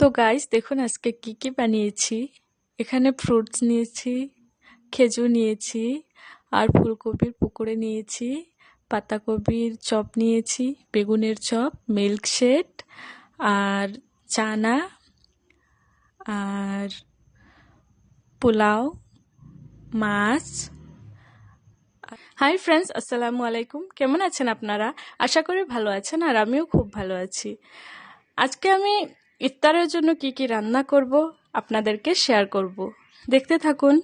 তো গাইস দেখুন আজকে কি কি বানিয়েছি। এখানে ফ্রুটস নিয়েছি, খেজুর নিয়েছি, আর ফুলকপির পুকুরে নিয়েছি, পাতাকপির চপ নিয়েছি, বেগুনের চপ মিল্কশেক আর চানা, আর পোলাও, মাছ। হাই ফ্রেন্ডস আসসালামু আলাইকুম। কেমন আছেন আপনারা? আশা করি ভালো আছেন আর আমিও খুব ভালো আছি। আজকে আমি ইফতারের জন্য কি কি রান্না করব আপনাদেরকে শেয়ার করব। দেখতে থাকুন।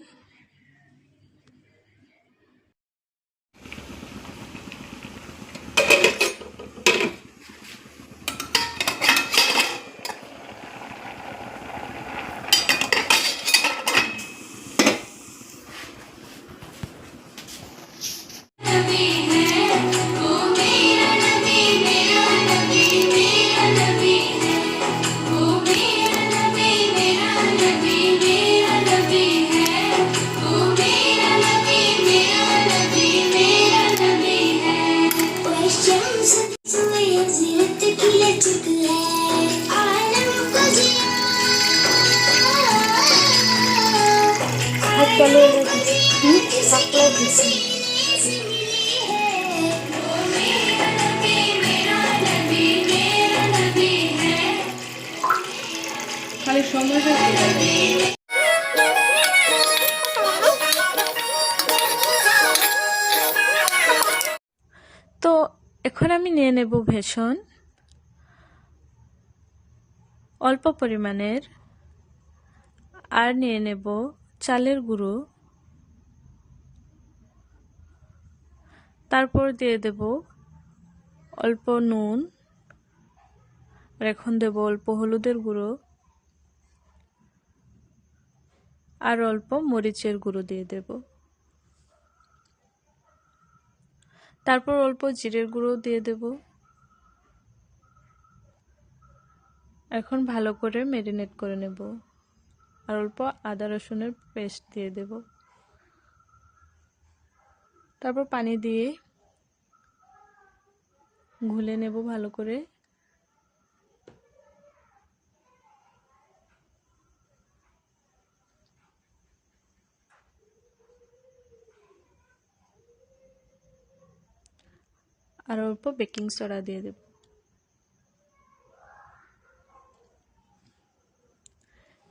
খালি তো এখন আমি নিয়ে নেব ভেষণ। অল্প পরিমাণের। আর নিয়ে নেব চালের গুঁড়ো। তারপর দিয়ে দেব অল্প নুন। আর এখন দেব অল্প হলুদের গুঁড়ো। আর অল্প মরিচের গুঁড়ো দিয়ে দেব। তারপর অল্প জিরের গুঁড়ো দিয়ে দেব। এখন ভালো করে ম্যারিনেট করে নেব। আর অল্প আদা রসুনের পেস্ট দিয়ে দেব। তারপর পানি দিয়ে ঘুলে নেব ভালো করে। আর অল্প বেকিং সোডা দিয়ে দেব।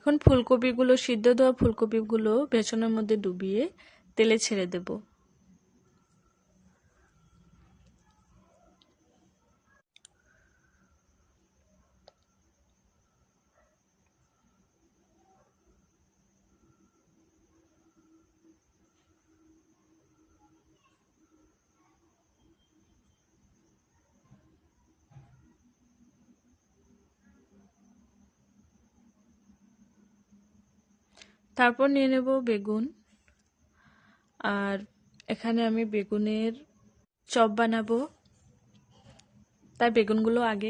এখন ফুলকপিগুলো সিদ্ধ দেওয়া ফুলকপিগুলো বেসনের মধ্যে ডুবিয়ে তেলে ছেড়ে দেব। তারপর নিয়ে নেব বেগুন। আর এখানে আমি বেগুনের চপ বানাবো। তাই বেগুনগুলো আগে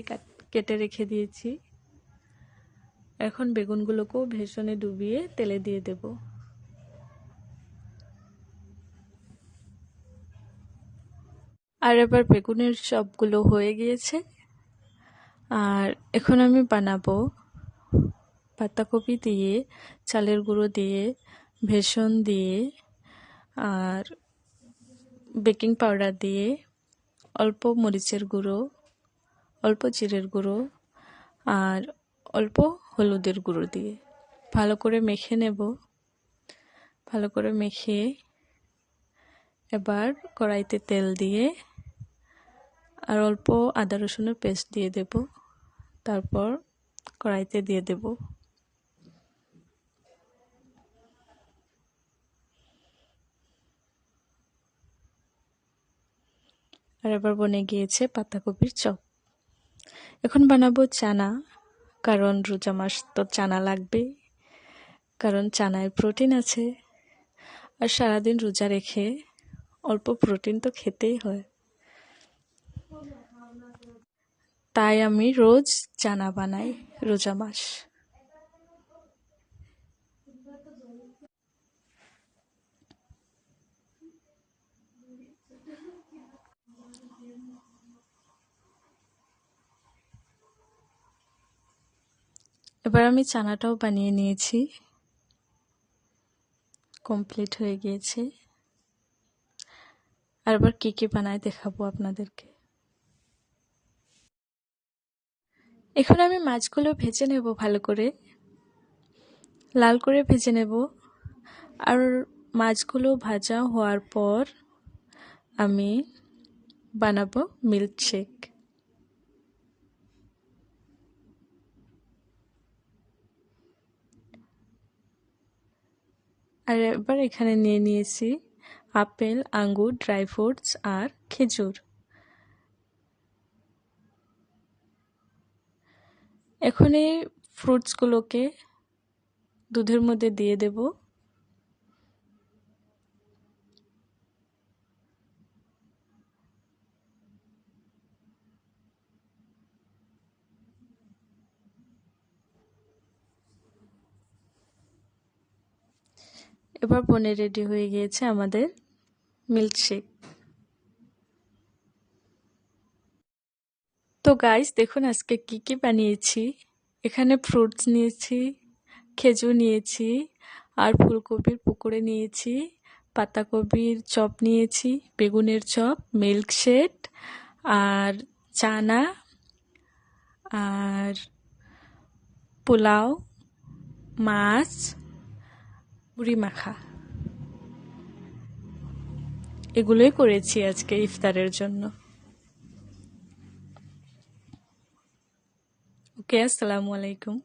কেটে রেখে দিয়েছি। এখন বেগুনগুলোকেও ভেষণে ডুবিয়ে তেলে দিয়ে দেব। আর এবার বেগুনের চপগুলো হয়ে গিয়েছে। আর এখন আমি বানাবো পাতাকপি দিয়ে, চালের গুঁড়ো দিয়ে, ভেষণ দিয়ে আর বেকিং পাউডার দিয়ে অল্প মরিচের গুঁড়ো, অল্প জিরের গুঁড়ো আর অল্প হলুদের গুঁড়ো দিয়ে। ভালো করে মেখে নেব। ভালো করে মেখে এবার কড়াইতে তেল দিয়ে আর অল্প আদা রসুনের পেস্ট দিয়ে দেব। তারপর কড়াইতে দিয়ে দেব। আর এবার বনে গিয়েছে পাতাকপির চপ। এখন বানাবো চানা, কারণ রোজা মাস তো চানা লাগবে কারণ চানায় প্রোটিন আছে। আর সারাদিন রোজা রেখে অল্প প্রোটিন তো খেতেই হয়। তাই আমি রোজ চানা বানাই রোজা মাস। এবার আমি চানাটাও বানিয়ে নিয়েছি। কমপ্লিট হয়ে গিয়েছে। আর এবার কী কী বানায় দেখাবো আপনাদেরকে। এখন আমি মাছগুলো ভেজে নেব ভালো করে। লাল করে ভেজে নেব। আর মাছগুলো ভাজা হওয়ার পর আমি বানাবো মিল্কশেক আর এবার এখানে নিয়ে নিয়েছি আপেল, আঙ্গুর, ড্রাই ফ্রুটস আর খেজুর। এখন এই ফ্রুটসগুলোকে দুধের মধ্যে দিয়ে দেব। এবার বনে রেডি হয়ে গিয়েছে আমাদের মিল্কশেক তো গাইস দেখুন আজকে কি কি বানিয়েছি। এখানে ফ্রুটস নিয়েছি, খেজুর নিয়েছি, আর ফুলকপির পুকুরে নিয়েছি, পাতাকপির চপ নিয়েছি, বেগুনের চপ মিল্কশেক আর চানা, আর পোলাও, মাছ মুড়ি মাখা। এগুলোই করেছি আজকে ইফতারের জন্য। ওকে আসসালামু আলাইকুম।